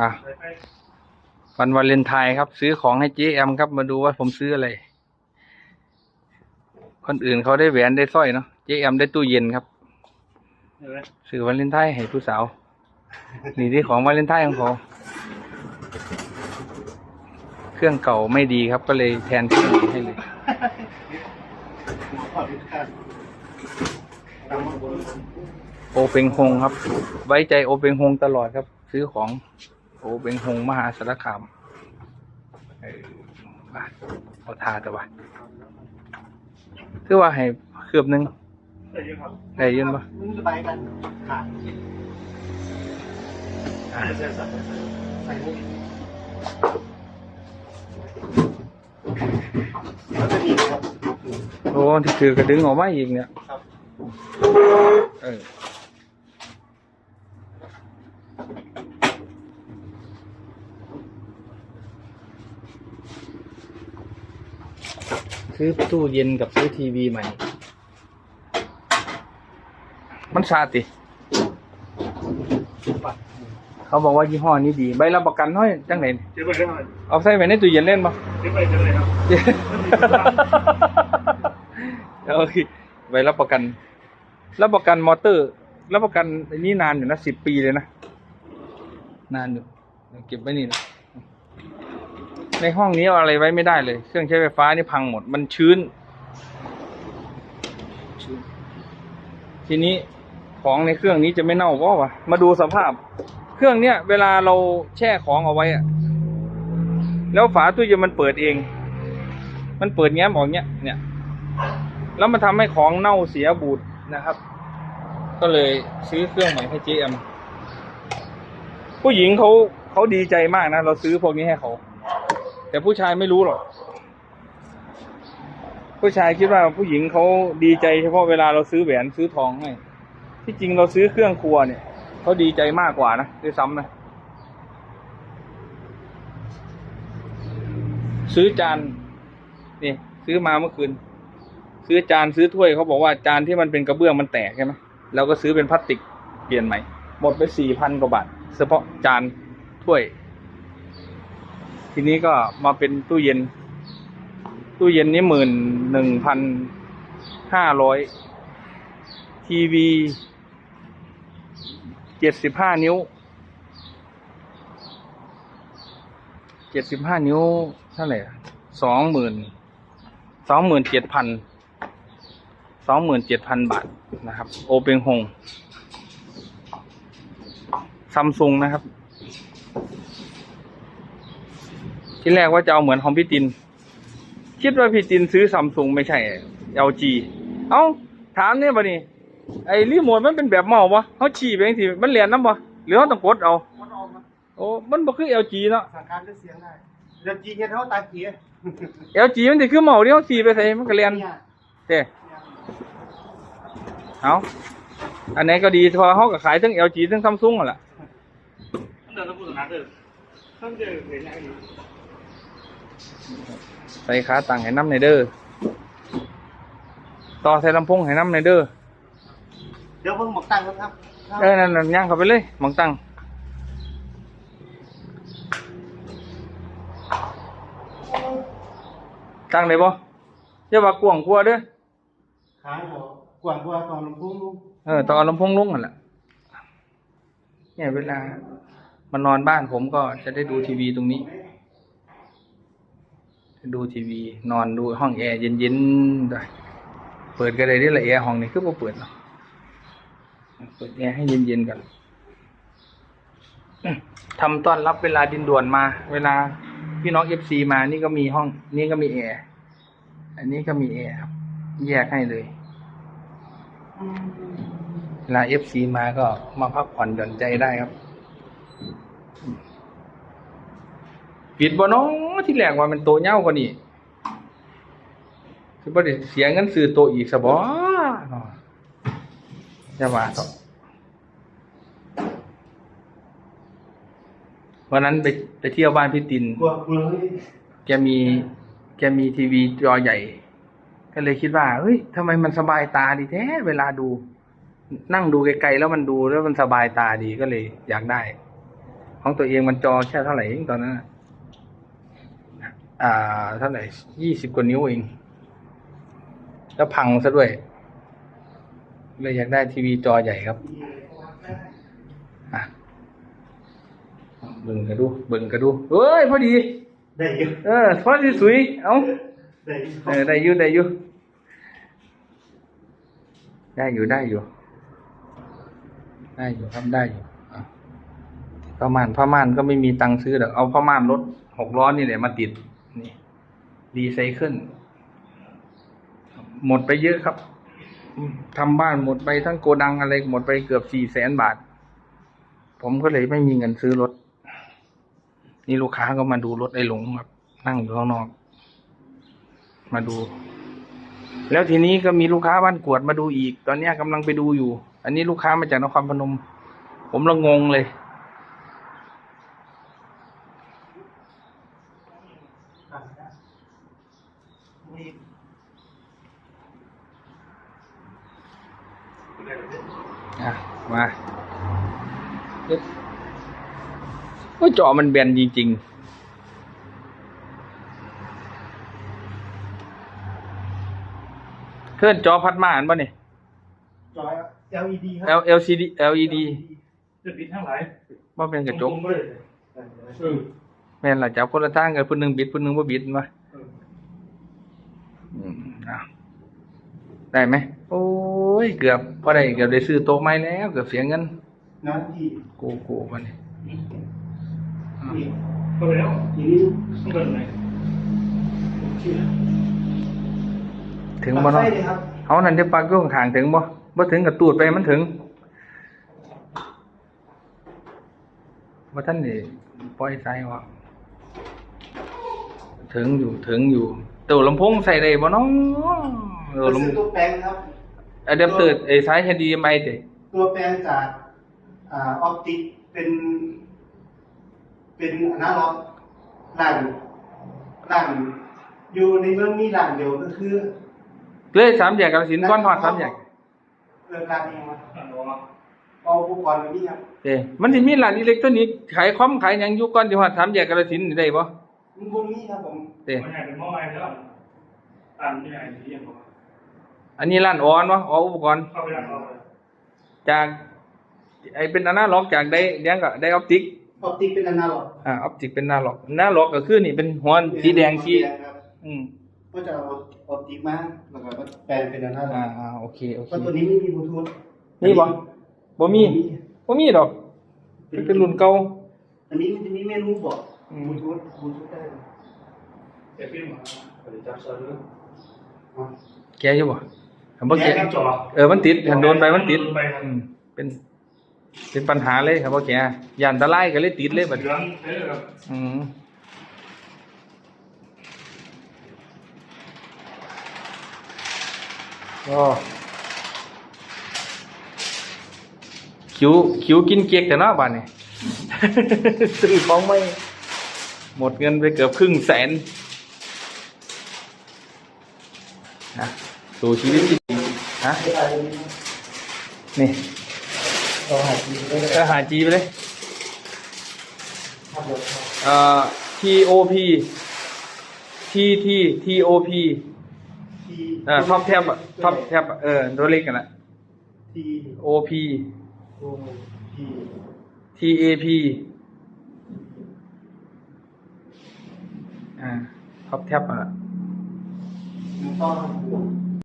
อะวันวาเลนไทน์ครับ ซื้อของให้เจ๊แอมครับ มาดูว่าผมซื้ออะไร คนอื่นเขาได้แหวนได้สร้อยเนาะเจ๊แอมได้ตู้เย็นครับซื้อวาเลนไทน์ให้ผู้สาว นี่ที่ของวาเลนไทน์ของเขาเครื่องเก่าไม่ดีครับ ก็เลยแทนเครื่องให้เลย โอเปงฮงครับ ไว้ใจโอเปงฮงตลอดครับ ซื้อของโอเปงฮงมหาสารคามเออว่าเอาทาแต่ว่าคือว่าให้เคลือบหนึงได้เยอะครับได้ยินปะมึงจะไปกันขาดอ่าใส่ใส่ใส่มุกแล้วจะดีครับโอ้ที่ถือกระดึงออกมาอีกเนี่ยครับเออ ซื้อตู้เย็นกับซื้อทีวีใหม่ มันชาติปัดเขาบอกว่ายี่ห้อนี้ดี ใบรับประกันเท่าไหร่จังไหนเจ๊ไปได้ไหมเอาใส่ไว้ในตู้เย็นเล่นปะเจ๊ไปจะเลยครับโอเคใบรับประกัน รับประกันมอเตอร์ รับประกันอันนี้นานอยู่นะสิบปีเลยนะ นานอยู่ เก็บไว้นี่นะ ในห้องนี้เอาอะไรไว้ไม่ได้เลย เครื่องใช้ไฟฟ้านี่พังหมด มันชื้น ทีนี้ของในเครื่องนี้จะไม่เน่าเพราะวะมาดูสภาพ เครื่องเนี้ยเวลาเราแช่ของเอาไว้อะแล้วฝาตู้เย็นมันเปิดเอง มันเปิดแง้มออกเนี้ย เนี่ย แล้วมันทำให้ของเน่าเสียบูดนะครับ ก็เลยซื้อเครื่องใหม่ให้ GM ผู้หญิงเขาเขาดีใจมากนะ เราซื้อพวกนี้ให้เขา แต่ผู้ชายไม่รู้หรอก ผู้ชายคิดว่าผู้หญิงเขาดีใจเฉพาะเวลาเราซื้อแหวนซื้อทองให้ที่จริงเราซื้อเครื่องครัวเนี่ยเขาดีใจมากกว่านะด้วยซ้ำนะซื้อจานนี่ ซื้อมาเมื่อคืน ซื้อจานซื้อถ้วยเขาบอกว่าจานที่มันเป็นกระเบื้องมันแตกใช่ไหมเราก็ซื้อเป็นพลาสติกเปลี่ยนใหม่หมดไปสี่พันกว่าบาทเฉพาะจานถ้วย ทีนี้ก็มาเป็นตู้เย็น ตู้เย็นนี้หมื่นหนึ่งพันห้าร้อยทีวีเจ็ดสิบห้านิ้วเจ็ดสิบห้านิ้วเท่าไหร่สองหมื่นสองหมื่นเจ็ดพันสองหมื่นเจ็ดพันบาทนะครับ โอเปงฮงซัมซุงนะครับ ที่แรกว่าจะเอาเหมือนของพี่ติน คิดว่าพี่ตินซื้อซัมซุงไม่ใช่ LG เอ้า ถามเนี่ยบ่นี่ไอ้รีโมทมันเป็นแบบเมาปะเขาฉี่ไปเองสิมันเรียนน้ำปะหรือเขาต้องกดเอาวัดออกมาโอ้ มันบ่คือ LG เนาะ สั่งการด้วยเสียงได้เดี๋ยวจีเงี้ยเท่าตาเกีย LG มันสิคือเมาที่เขาฉี่ไปใส่มันก็เรียนเด้เอาอันไหนก็ดีเพอเขาก็ขายทั้ง LG ทั้ง Samsung อะล่ะเดินแล้วพูดนัดเลยท่านเจอเห็นยังไง ใส่ขาตั้งให้น้ำในเด้อต่อใส่ลำโพงให้น้ำในเด้อเดี๋ยวเพิ่งหมกตังค์ครับเออนั่นนั่นย่างเข้าไปเลยหมองตั้งตั้งได้บ่อย่าว่ากวางกลัวเด้อขายหัวกว่างกว่าตอนลำพุ่งลุงเออต้องเอาลำโพงลงกันแหละเนี่ยเวลามานอนบ้านผมก็จะได้ดูทีวีตรงนี้ ดูทีวี นอนดูห้องแอร์เย็นๆด้วยเปิดก็ได้ได้ละแอร์ห้องนี้คือเปิดเนาะเปิดแอร์ให้เย็นๆกันอืมทำต้อนรับเวลาดินด่วนมา เวลาพี่น้องเอฟซีมานี่ก็มีห้อง นี่ก็มีแอร์อันนี้ก็มีแอร์ครับแยกให้เลยเวลาเอฟซีมาก็มาพักผ่อนหย่อนใจได้ครับ ปิดบ่น้อง ที่แรกว่ามันโตเง่ากว่านี้คือบ่ได้เสียเงินซื้อโตอีกซะบ่เนาะอย่าว่าต่อวันนั้นไปไปเที่ยวบ้านพี่ตินกว่าเมืองนี่แกมี แกมีทีวีจอใหญ่ ก็เลยคิดว่า เฮ้ยทำไมมันสบายตาดีแท้ เวลาดู นั่งดูไกลๆแล้วมันดูแล้วมันสบายตาดีก็เลย อยากได้ ของตัวเองมันจอแค่เท่าไหร่เองตอนนั้นน่ะ อ่าเท่าไหร่ยี่สิบกว่านิ้วเอง แล้วพังซะด้วย เลยอยากได้ทีวีจอใหญ่ครับ อะเบิ่งกันดูเบิ่งกันดูเฮ้ย พอดี ได้อยู่เออพอดีสวยเอาได้อยู่เออได้อยู่ได้อยู่ได้อยู่ได้อยู่ ได้อยู่ครับได้อยู่อะผ้าม่านผ้าม่านก็ไม่มีตังค์ซื้อหรอกเอาผ้าม่านรถหกล้อนี่แหละมาติด นี่ดีไซเคิลหมดไปเยอะครับทำบ้านหมดไปทั้งโกดังอะไรหมดไปเกือบสี่แสนบาท ผมก็เลยไม่มีเงินซื้อรถ นี่ลูกค้าก็มาดูรถไอ้หลงครับ นั่งอยู่ข้างนอก มาดู แล้วทีนี้ก็มีลูกค้าบ้านกวดมาดูอีก ตอนนี้กำลังไปดูอยู่ อันนี้ลูกค้ามาจากนครพนม ผมละงงเลย อะ มาเอ๊ะโอ้ยจอมันแบนจริง ๆ เคลื่อนจอพัดมาอันป่ะนี่จอย LED ครั L LCD LED จะปิดทั้งหลายว่าเป็นกระจกตงๆเลยเออแม่นละจับคนละทางกันผู้หนึงบิดผู้หนึงบ่บิดมา เออ อืมอะ ได้ไหม โอ้ย เกือบพอได้เกือบได้ซื้อโต๊ะไม้แล้ว เกือบเสียเงินน้ำที่กูกูมันนี่อะนี่ก็ไปแล้วทีนี้ต้องเป็นไงชื่อถึงบ่เนาะปักไฟเลยครับเอานั่นจะปักอยู่ข้างๆถึงบ่บ่ถึงกับตูดไปมันถึงว่าท่านนี่ปล่อยสายออก ถึงอยู่ถึงอยู่ตัวลำโพงใส่ได้บ่เนาะเออเราลำซื้อตัวแปลงครับอะแดปเตอร์ไอ้สาย HDMI ติตัวแปลงจากอ่าออปติกเป็น เป็นอนาล็อกหลังหลังอยู่ในเมืองมีหลังเดียวก็คือเลยสามแยกกาฬสินธุ์ก่อนฮอดสามแยกเรื่องการเองวะเอาอุปกรณ์มานี่ครับเด้มันสิมีร้านอิเล็กทรอนิกส์ขายคอมขายหยังอยู่ก่อนสิฮอดสามแยกกาฬสินธุ์นี่ได้บ่ มันบนนี้ครับผมเด้มันใหญ่เป็นหม้อไม้แล้วตามที่ไหนที่ยังบอกอันนี้ร้านออนวะอ๋ออุปกรณ์เข้าไปร้านเราเลยจากไอ้เป็นอนาล็อกจากได้เลี้ยงก็ได้ออปติกออปติกเป็นอนาล็อกอ่าออปติกเป็นหน้าล็อกหน้าล็อกก็คือนี่เป็นหัวสีแดงสีครับอืมก็จะเอาออปติกมาแล้วก็แปลงเป็นอนาล็อ่าอกอ่าโอเคโอเคเพราะตัวนี้ไม่มีบลูทูธนี่บ่บ่มีบ่มีดอกมันเป็นรุ่นเก่าอันนี้มันจะมีเมนูบอก อืบมลูทูธบลูทูธได้เอฟฟิล์มผลิตจากซอยนู้นอ๋อแกอยู่บ่ถามบ่แกแกจอเออมันติดหันโดนไปมันติดโดนไปครับอืมเป็น เป็นปัญหาเลยครับบ่แกย่านอันตรายก็เลยติดเลยบัดเหลืองเออครับอืมก็คิวคิวกินเค้กแต่เนาะบ้านนี่ซื้อของไม่ หมดเงินไปเกือบครึ่งแสนนะสู่ชีวิตที่ดีนะไม่ได้เลยนะนี่เราหาจีนได้เลยเออหาจีไปเลยครับผมเอ่อ TOP T T T O P ทีเอ่อท็อปแท็บอะท็อปแท็บเออตัวเล็กกันละที O P โอพี T A P อ่าท็อปแท็บอะมันต้อง